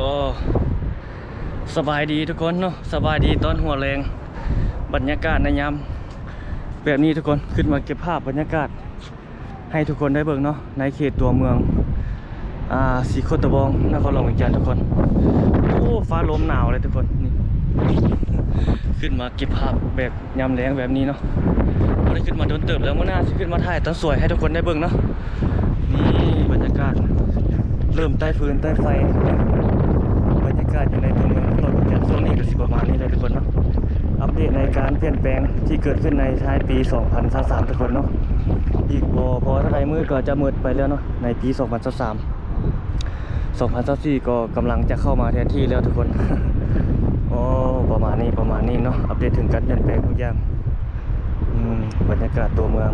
โอ้สบายดีทุกคนเนาะสบายดีตอนหัวแรงบรรยากาศในยามแบบนี้ทุกคนขึ้นมาเก็บภาพบรรยากาศ ให้ทุกคนได้เบิ่งเนาะในเขตตัวเมืองอ่าสีโคตะบองนครหลวงวิจารณ์ทุกคนโอ้ฟ้าลมหนาวเลยทุกคนนี่ขึ้นมาเก็บภาพแบบยามแรงแบบนี้เนาะไม่ได้ขึ้นมาโดนเติบแล้วเมื่อหน้าขึ้นมาถ่ายตอนสวยให้ทุกคนได้เบิ่งเนาะนี่บรรยากาศ เริ่มใต้ฟืนใต้ไฟากาศอยู่ในตัวเมืองนนท์จากช่วงนี้ก็สิประมาณนี้เลยทุกคนเนาะอัปเดตในการเปลี่ยนแปลงที่เกิดขึ้นในท้ายปี 2023ทุกคนเนาะอีกพอพอถ้าใครมืดก็จะมืดไปแล้วเนาะในปี 2023 2024ก็กำลังจะเข้ามาแทนที่แล้วทุกคนโอ้ประมาณนี้ประมาณนี้เนาะอัปเดตถึงการเปลี่ยนแปลงทุกอย่างอืมบรรยากาศตัวเมือง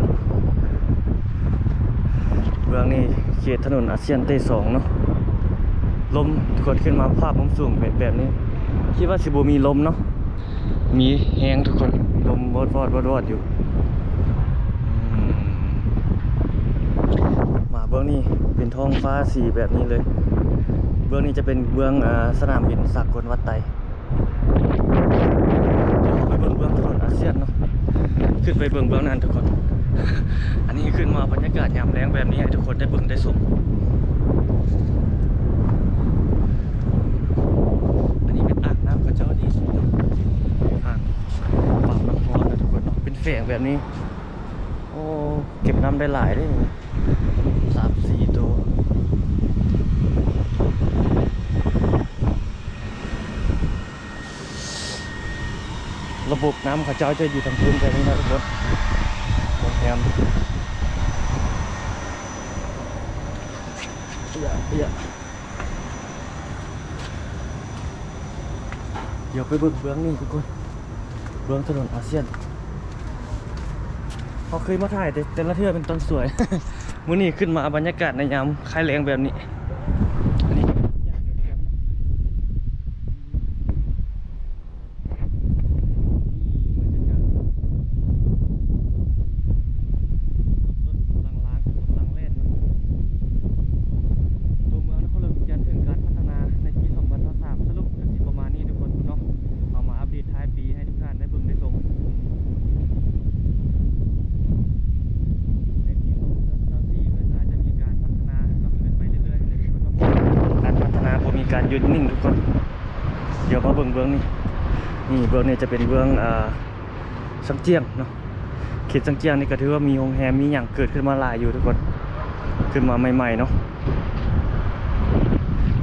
เมืองนี่เขตถนนอาเซียนเต้สองเนาะ ลมกดขึ้นมาภาพมุมสูงแบบแบบนี้ คิดว่าสิบมีลมเนาะมีแหงทุกคนลมวอดวอดวอดวอดอยู่อืมมาเบื้องนี้เป็นท้องฟ้าสีแบบนี้เลย เบื้องนี้จะเป็นเบื้องอ่าสนามบินสากลวัดไตเดี๋ยวเราไปเบื้องเบื้องถนนอาเซียนเนาะขึ้นไปเบื้องเบื้องนั้นทุกคน อันนี้ขึ้นมาบรรยากาศยามแรงแบบนี้ให้ทุกคนได้เบิ่งได้ชม อันนี้ เป็นอ่างน้ำกระเจ้าดีสุดเนาะอ่างปากน้ำร้อนนะทุกคนเนาะเป็นแฝงแบบนี้ โอ้ เก็บน้ำได้หลายเลยสามสี่ตัวระบบน้ำเขาเจ้าจะอยู่ทางพื้นแบบนี้นะทุกคนโรงแรมเยอียอีย ดี๋ยวไปเบิ่งเบื้องนี่ทุกคนเบื้องถนนอาเซียนเขาเคยมาถ่ายแต่แต่ละเทื่อเป็นตอนสวย มื้อนี้ขึ้นมาบรรยากาศในยามคลายแรงแบบนี้อันนี้ รถกำลังล้างกำลังเล่นเนอะตัวเมืองนครหลวงยันถึงการพัฒนาในปี 2023สรุปก็สิประมาณนี้ทุกคนเนาะเอามาอัปเดตท้ายปีให้ทุกท่านได้เบิ่งได้ชมในปี2024ก็น่าจะมีการพัฒนาเนาะขึ้นไปเรื่อยๆเลยทุกคนเนาะการพัฒนาบ่มี การหยุดนิ่งทุกคน เดี๋ยวมาเบิ่งเบื้องนี่นี่เบื้องนี้จะเป็นเบื้องอ่าสังเจียงเนาะเขตจังเจียงนี่ก็ถือว่ามีโรงแรมมีอย่างเกิดขึ้นมาหลายอยู่ทุกคน ขึ้นมาใหม่ๆเนาะ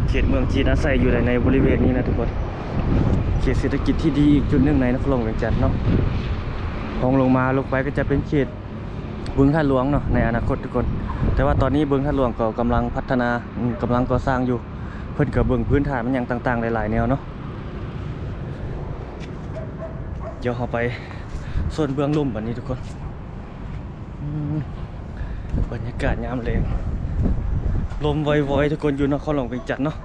เขตเมืองจีนอาศัยอยู่ในบริเวณนี้นะทุกคนเขตเศรษฐกิจที่ดีอีกจุดหนึ่งในนครหลวงเวียงจันทน์เนาะลองลงมาลงไปก็จะเป็นเขตบึงท่าหลวงเนาะในอนาคตทุกคน แต่ว่าตอนนี้บึงท่าหลวงก็กำลังพัฒนาอืมกำลังก่อสร้างอยู่ เพิ่นกับเบิ่งพื้นฐานมันอย่างต่างๆ หลายๆแนวเนาะเดี๋ยวเราไปส่วนเบื้องลุ่มแบบนี้ทุกคนอืมบรรยากาศยามแรงลมวอยๆทุกคนอยู่นครหลวงเวียงจันทน์เนาะ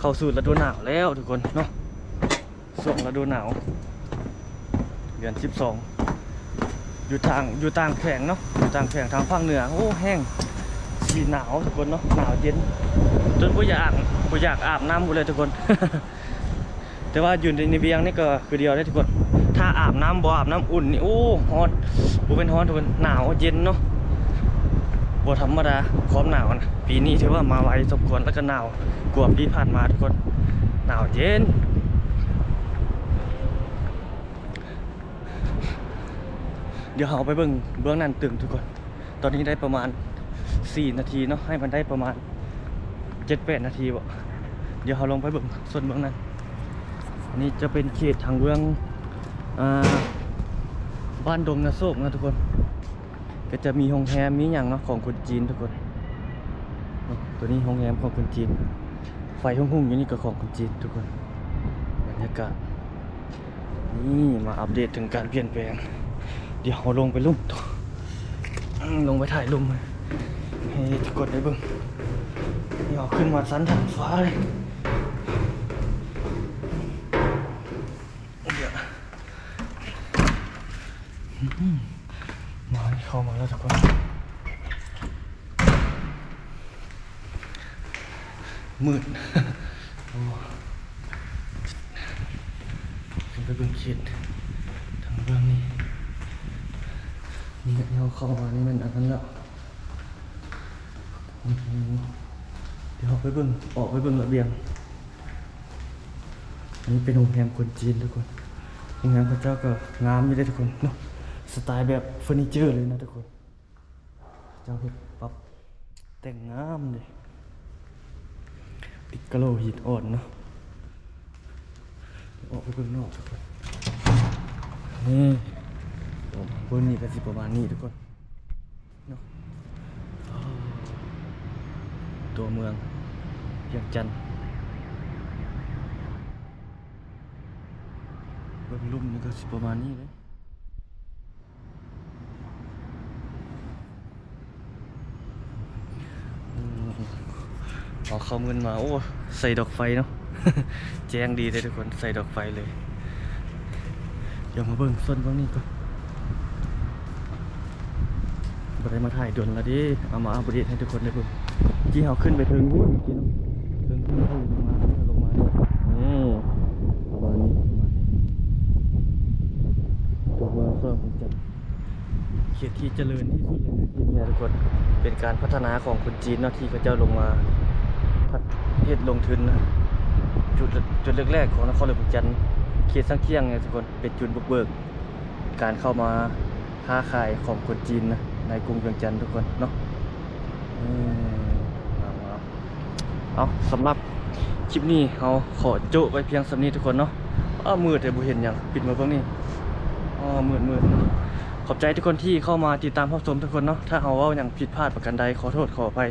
เข้าสู่ฤดูหนาวแล้วทุกคนเนาะช่วงฤดูหนาว เดือนสิบสองอยู่ทางอยู่ต่างแขวงเนาะอยู่ต่างแขวงทางภาคเหนือโอ้แห้ง สีหนาวทุกคนเนาะหนาวเย็น จนบ่อยากบ่อยากอาบน้ำหมดเลยทุกคน แต่ว่าอยู่ในเบียงนี่ก็คือเดียวได้ทุกคน ถ้าอาบน้ำบ่อาบน้ำอุ่นนี่โอ้ฮอนบ่เป็นฮอนทุกคนหนาวเย็นเนาะบ่ธรรมดาความหนาวนะปีนี้ถือว่ามาไวสมควรแล้วก็หนาวกว่าปีผ่านมาทุกคนหนาวเย็นเดี๋ยวเราไปเบิ่งเบื้องนั้นตึงทุกคน ตอนนี้ได้ประมาณ 4 นาทีเนาะให้มันได้ประมาณ 7-8 นาทีบ่เดี๋ยวเราลงไปเบิ่งส่วนเบื้องนั้นอันนี้จะเป็นเขตทางเมืองอบ้านดงนาโศกนะทุกคน ก็จะมีโรงแรมมีอย่างเนาะของคนจีนทุกคน ตัวนี้โรงแรมของคนจีน ไฟหุ่งๆอยู่นี่ก็ของคนจีนทุกคนบรรยากาศนี่มาอัปเดตถึงการเปลี่ยนแปลง เดี๋ยวเราลงไปลุ่มต่ออืมลงไปถ่ายลุ่มเลย ให้กคนได้บิ่งนี่เอขึ้นมาสันถังฟ้าเลยเดี๋ยวมาเข้ามาแล้วทุกคนมืดอ้ขึ้นไปเบื้องเขีดทางเบื้องนี้นี่เราเข้ามานี่มันอันนั้นแล้ว เดี๋ยวเราไปเบื้องออกไปเบื้องระเบียง อันนี้เป็นโรงแรมคนจีนทุกคนโรงแรมพระเจ้าก็งามอยู่เลยทุกคนเนาะสไตล์แบบเฟอร์นิเจอร์เลยนะทุกคน เจ้าเฮ็ดปรับแต่งงามเลยติดกะโลหินอ่อนเนาะเออกไปเบิ่งนอกทุกคนนี่ออกมเบิ่งนี่ก็สิประมาณนี้ทุกคนเนาะอ้าว ตัวเมืองเวียงจันทน์เบิ่งลุ่มนี่ก็สิประมาณนี้เลยอืมเอาเข้าเงินมา โอ้ ใส่ดอกไฟเนาะ แจ้งดีเลยทุกคน ใส่ดอกไฟเลย เดี๋ยวมาเบิ่งส้นตรงนี้ก่อน บ่ได้มาถ่ายด่วนและดิเอามาอัปเดตให้ทุกคนได้เบิ่งที่เราขึ้นไปถึงพูดเมื่อกี้เนาะถึงที่เราลงมาเนี่ยลงมาเนี่ยนี่ประมาณนี้ประมาณนี้ตัวเมืองเพิ่มจัดเขตที่เจริญที่สุดเลยนะที่นี่ทุกคนเป็นการพัฒนาของคนจีนเนาะที่เขาเจ้าลงมาพัฒเฮ็ดลงทุนนะจุดจุดแรกๆของนครหลวงจันทน์เขตสังเคียงเนี่ยทุกคนเป็นจุดบุกเบิก การเข้ามาค้าขายของคนจีนนะ ในกรุงเวียงจันทน์ทุกคนเนาะเอาเอาสำหรับคลิปนี้เราขอจะไปเพียงสำนี้ทุกคนเนาะอ้ามืดแต่บ่เห็นหยังปิดมาเบิ่งนี่อ๋อมืดมืดขอบใจทุกคนที่เข้ามาติดตามผู้ชมทุกคนเนาะถ้าเอาว่าอย่างผิดพลาดประการใดขอโทษขออภัย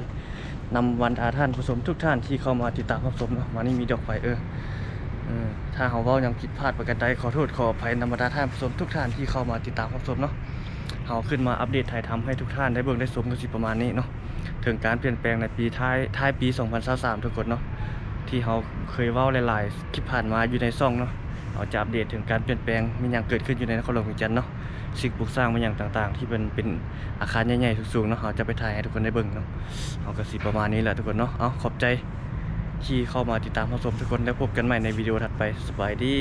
นำวันอาท่านผู้ชมทุกท่านที่เข้ามาติดตามผู้ชมเนาะมานี่มีดอกไฟเออถ้าเอาว่าอย่างผิดพลาดประการใดขอโทษขออภัยนำบรรดาท่านผู้ชมทุกท่านที่เข้ามาติดตามผู้ชมเนาะ เอาขึ้นมาอัปเดตถ่ายทำให้ทุกท่านได้เบิ่งได้ชมกันสิประมาณนี้เนาะถึงการเปลี่ยนแปลงในปีท้ายท้ายปี 2023ทุกคนเนาะที่เขาเคยเว้าหลายๆคลิปผ่านมาอยู่ในซ่องเนาะเอาจะอัปเดตถึงการเปลี่ยนแปลงมีอย่างเกิดขึ้นอยู่ในนครหลวงเวียงจันทน์เนาะสิ่งปลูกสร้างมาอย่างต่างๆ ที่เป็นเป็นอาคารใหญ่ๆสูงๆเนาะเราจะไปถ่ายให้ทุกคนได้เบิ่งเนาะเอาก็สิประมาณนี้แหละทุกคนเนาะเอาขอบใจที่เข้ามาติดตามรับชมทุกคนแล้วพบกันใหม่ในวิดีโอถัดไปสบายดี